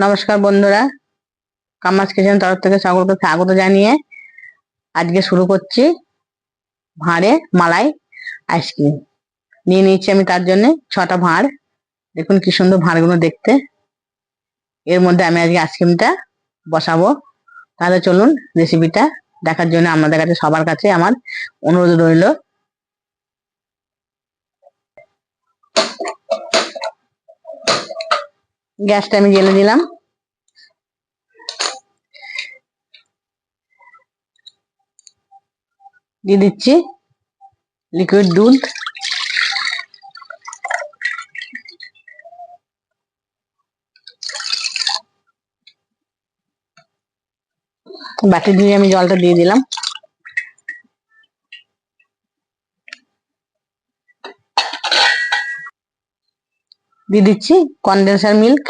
নমস্কার বন্ধুরা। কামাজ কিচেন তরফ থেকে সকলকে স্বাগত জানিয়ে আজকে শুরু করছি ভাঁড়ে মালাই আইসক্রিম। নিয়ে নিয়েছি আমি তার জন্য ছটা ভাঁড়। দেখুন কি সুন্দর ভাঁড়গুলো দেখতে। এর মধ্যে আমি আজকে আইসক্রিমটা বসাবো। তাহলে চলুন রেসিপিটা দেখার জন্য আমাদের কাছে সবার কাছে আমার অনুরোধ রইল। গ্যাসটা আমি জেলে দিলাম। দিয়ে দিচ্ছি লিকুইড দুধ। বাটি দিয়ে আমি জলটা দিয়ে দিলাম। দিয়ে দিচ্ছি কনডেন্সার মিল্ক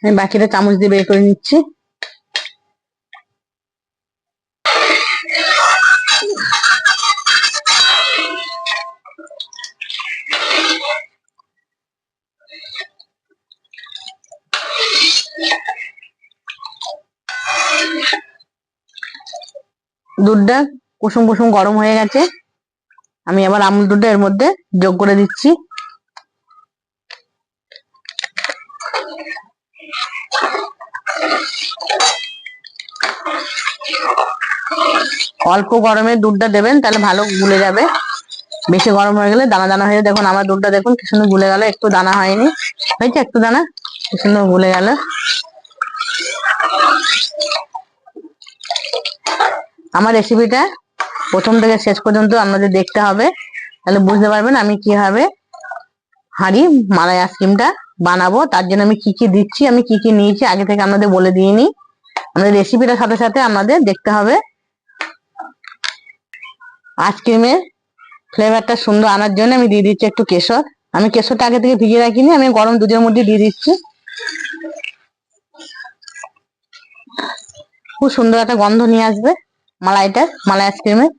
আমি বাকিটা চামচ দিয়ে বের করে নিচ্ছি। দুধটা কুসুম কুসুম গরম হয়ে গেছে। আমি আবার আমুল দুধটা এর মধ্যে যোগ করে দিচ্ছি। অল্প গরমে দুধটা দেবেন, তাহলে ভালো গুলে যাবে। বেশি গরম হয়ে গেলে দানা দানা হয়ে, দেখুন আমার দুধটা দেখুন কি সুন্দর গুলে গেল, একটু দানা হয়নি। হয়েছে একটু দানা, কি সুন্দর গুলে গেল। আমার রেসিপিটা প্রথম থেকে শেষ পর্যন্ত আপনাদের দেখতে হবে। তাহলে বুঝতে পারবেন আমি কীভাবে হাঁড়ি, মালাই আইসক্রিমটা বানাবো। তার জন্য আমি কি কি দিচ্ছি, আমি কি কি নিয়েছি আগে থেকে আপনাদের বলে দিয়ে নি আমাদের রেসিপিটার সাথে সাথে আমাদের দেখতে হবে। আইসক্রিমের ফ্লেভারটা সুন্দর আনার জন্য আমি দিয়ে দিচ্ছি একটু কেশর। আমি কেশরটা আগে থেকে ভিজিয়ে রাখিনি, আমি গরম দুধের মধ্যে দিয়ে দিচ্ছি। খুব সুন্দর একটা গন্ধ নিয়ে আসবে। মালাইটা মালাই আইসক্রিমের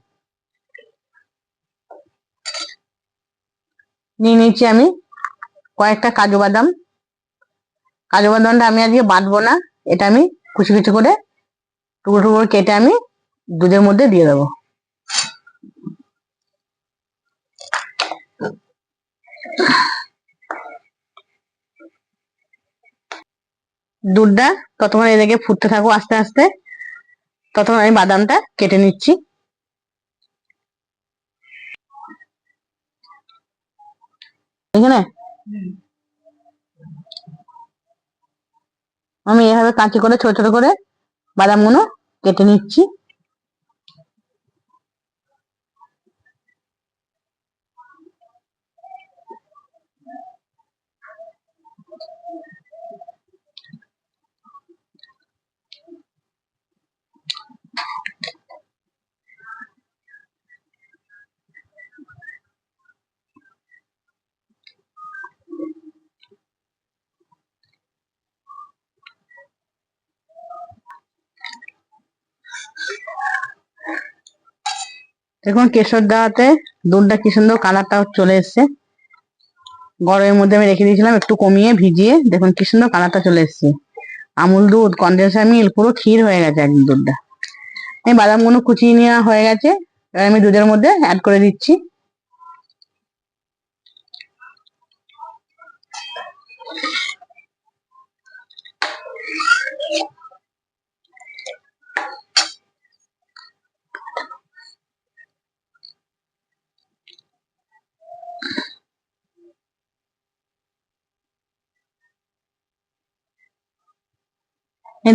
নিয়ে নিচ্ছি আমি কয়েকটা কাজু বাদাম। কাজু বাদামটা আমি আজকে বাঁধবো না, এটা আমি কুচি কুচি করে টুকরো টুকরো কেটে আমি দুধের মধ্যে দিয়ে দেবো। দুধটা ততক্ষণ এদিকে ফুটতে থাকব আস্তে আস্তে। ততক্ষণ আমি বাদামটা কেটে নিচ্ছি। আমি এভাবে কাঁচি করে, ছোট ছোট করে বাদামগুলো কেটে নিচ্ছি। দেখুন কেশর দাওয়াতে দুধটা কি সুন্দর কালারটা চলে এসছে। গরমের মধ্যে আমি রেখে দিয়েছিলাম, একটু কমিয়ে ভিজিয়ে। দেখুন কি সুন্দর কালারটা চলে এসছে। আমুল দুধ, কনডেন্সার মিল, পুরো ক্ষীর হয়ে গেছে একদম দুধটা। এই বাদামগুলো কুচিয়ে নেওয়া হয়ে গেছে। এবার আমি দুধের মধ্যে অ্যাড করে দিচ্ছি।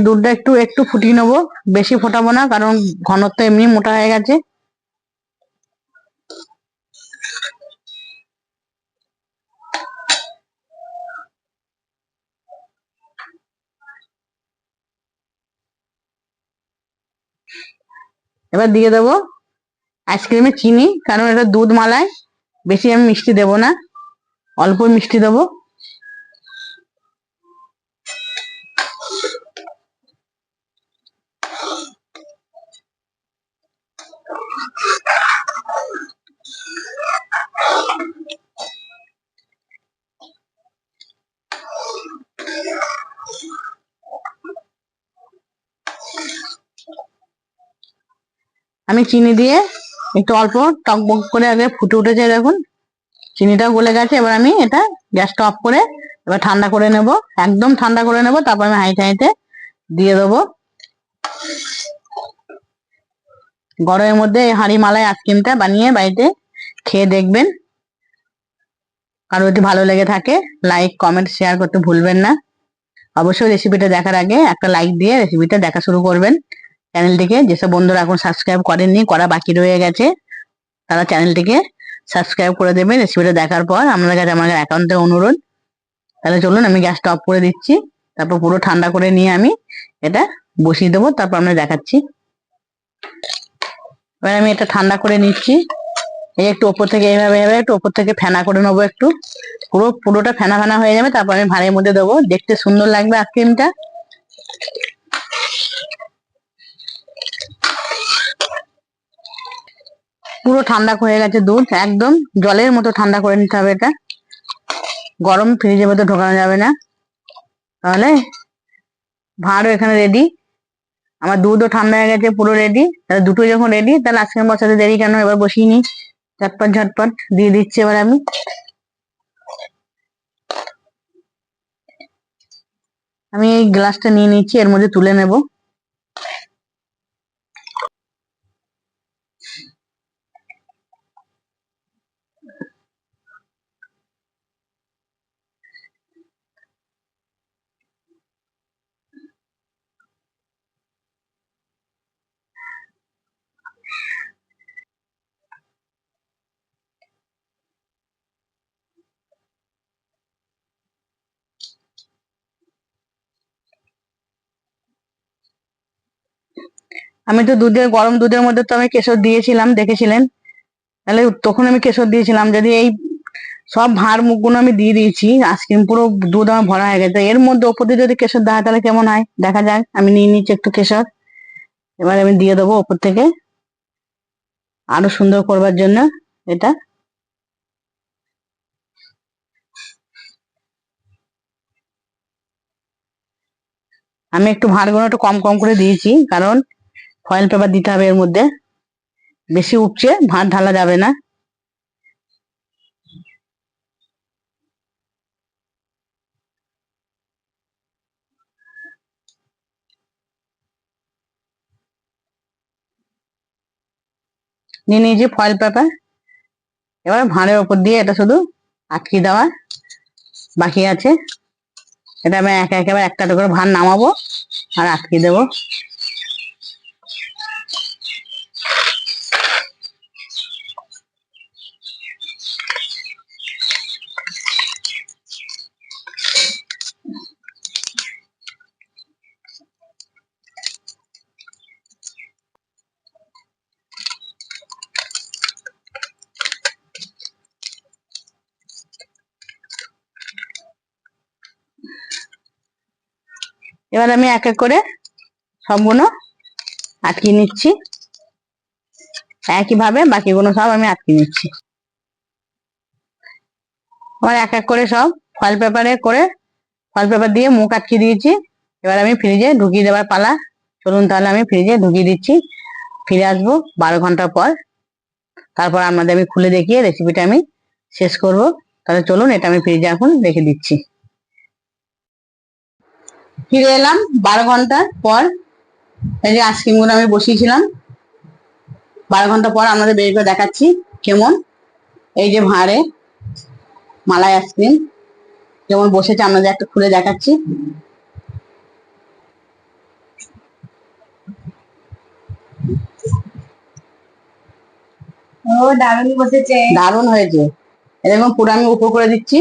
দুধটা একটু একটু ফুটিয়ে নেব। বেশি ফোটাবো না, কারণ ঘনত্ব এমনি মোটা হয়ে গেছে। এবার দিয়ে দেবো আইসক্রিমে চিনি, কারণ এটা দুধ মালাই বেশি আমি মিষ্টি দেবো না, অল্প মিষ্টি দেবো। আমি চিনি দিয়ে একটু অল্প টক টকবক করে আগে ফুটে উঠেছে দেখুন। চিনিটাও গলে গেছে, এবার আমি এটা গ্যাসটা অফ করে এবার ঠান্ডা করে নেব। একদম ঠান্ডা করে নেব, তারপর আমি হাইতে হাইতে দিয়ে দেবো। গরমের মধ্যে এই হাঁড়ি মালাই আইসক্রিমটা বানিয়ে বাড়িতে খেয়ে দেখবেন। কারও যদি ভালো লেগে থাকে লাইক কমেন্ট শেয়ার করতে ভুলবেন না। অবশ্যই রেসিপিটা দেখার আগে একটা লাইক দিয়ে রেসিপিটা দেখা শুরু করবেন। চ্যানেলটিকে যেসব বন্ধুরা এখন সাবস্ক্রাইব করেননি, করা বাকি রয়ে গেছে, তারা চ্যানেলটিকে সাবস্ক্রাইব করে দেবেন। রেসিপিটা দেখার পর আপনাদের কাছে আমার অ্যাকাউন্টে অনুরোধ। তাহলে চলুন আমি গ্যাসটা অফ করে দিচ্ছি। তারপর পুরো ঠান্ডা করে নিয়ে আমি এটা বসিয়ে দেবো, তারপর আমরা দেখাচ্ছি। এবার আমি এটা ঠান্ডা করে নিচ্ছি। এই একটু ওপর থেকে এইভাবে এইভাবে একটু ওপর থেকে ফেনা করে নেব একটু। পুরো, পুরোটা ফেনা ফেনা হয়ে যাবে, তারপর আমি ভাঁড়ের মধ্যে দেবো। দেখতে সুন্দর লাগবে আইসক্রিমটা। পুরো ঠান্ডা হয়ে গেছে দুধ, একদম জলের মতো ঠান্ডা করে নিতে হবে এটা। গরম ফ্রিজের মধ্যে ঢোকানো যাবে না। তাহলে ভাঁড়ও এখানে রেডি আমার দুধও ঠান্ডা হয়ে গেছে, পুরো রেডি তাহলে দুটো যখন রেডি তাহলে আজকে বসাতে দেরি কেন? এবার বসিয়ে নি ঝটপট ঝটপট, দিয়ে দিচ্ছি এবার আমি। আমি এই গ্লাসটা নিয়ে নিচ্ছি, এর মধ্যে তুলে নেব। আমি তো দুধের, গরম দুধের মধ্যে তো আমি কেশর দিয়েছিলাম, দেখেছিলেন? তাহলে তখন আমি কেশর দিয়েছিলাম, যদি এই সব ভাঁড় মুখগুলো আমি দিয়ে দিয়েছি আইসক্রিম পুরো দুধ আমার ভরা হয়ে গেছে। এর মধ্যে ওপর দিয়ে যদি কেশর দেওয়া তাহলে কেমন হয়? দেখা যাক, আমি নিয়ে নিচ্ছি একটু কেশর। এবার আমি দিয়ে দেবো ওপর থেকে। আরও সুন্দর করবার জন্য এটা। আমি একটু ভাঁড়গুলো একটু কম কম করে দিয়েছি, কারণ ফয়েল পেপার দিতে হবে এর মধ্যে। বেশি উপচে ভাত ঢালা যাবে না। নিয়ে নিয়েছি ফয়েল পেপার এবার ভাঁড়ের ওপর দিয়ে এটা শুধু আটকে দেওয়া বাকি আছে। এটা আমি একে একেবারে একটা করে ভাঁড় নামাবো আর আটকে দেবো। এবার আমি এক এক করে সবগুলো আটকে নিচ্ছি। একইভাবে বাকিগুলো সব আমি আটকে নিচ্ছি। আবার এক এক করে সব ফয়েল পেপারে করে ফয়েল পেপার দিয়ে মুখ আটকে দিয়েছি। এবার আমি ফ্রিজে ঢুকিয়ে দেওয়ার পালা। চলুন তাহলে আমি ফ্রিজে ঢুকিয়ে দিচ্ছি। ফিরে আসব বারো ঘণ্টা পর। তারপর আপনাদের আমি খুলে দেখিয়ে রেসিপিটা আমি শেষ করব। তাহলে চলুন এটা আমি ফ্রিজে এখন রেখে দিচ্ছি। ফিরে এলাম বারো ঘণ্টার পর। এই যে আইসক্রিমগুলো আমি বসিয়েছিলাম। বারো ঘণ্টা পর আপনাদের বের করে দেখাচ্ছি কেমন। এই যে ভাঁড়ে মালাই আইসক্রিম যেমন বসেছে আপনাদের একটা খুলে দেখাচ্ছি। ও দারুণ বসেছে। দারুণ হয়েছে। এরকম পুরো আমি উপর করে দিচ্ছি।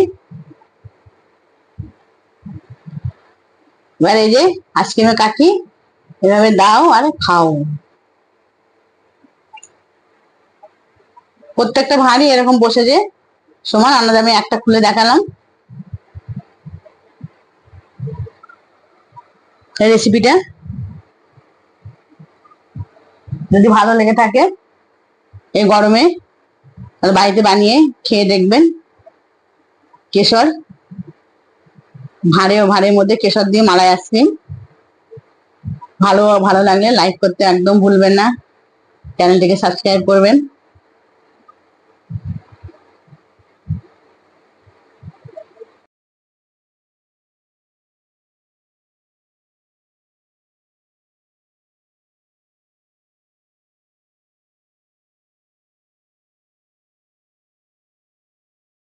এবার এই যে আইসক্রিমের কাঠি, এভাবে দাও আর খাও। প্রত্যেকটা ভারী এরকম বসেছে সমান আপনাদের আমি একটা খুলে দেখালাম। রেসিপিটা যদি ভালো লেগে থাকে, এই গরমে বাড়িতে বানিয়ে খেয়ে দেখবেন। কেশর। ভাঁড়ে ও ভারের মধ্যে কেশর দিয়ে মালাই আইসক্রিম। ভালো ভালো লাগলে লাইক করতে একদম ভুলবেন না। চ্যানেলটিকে সাবস্ক্রাইব করবেন।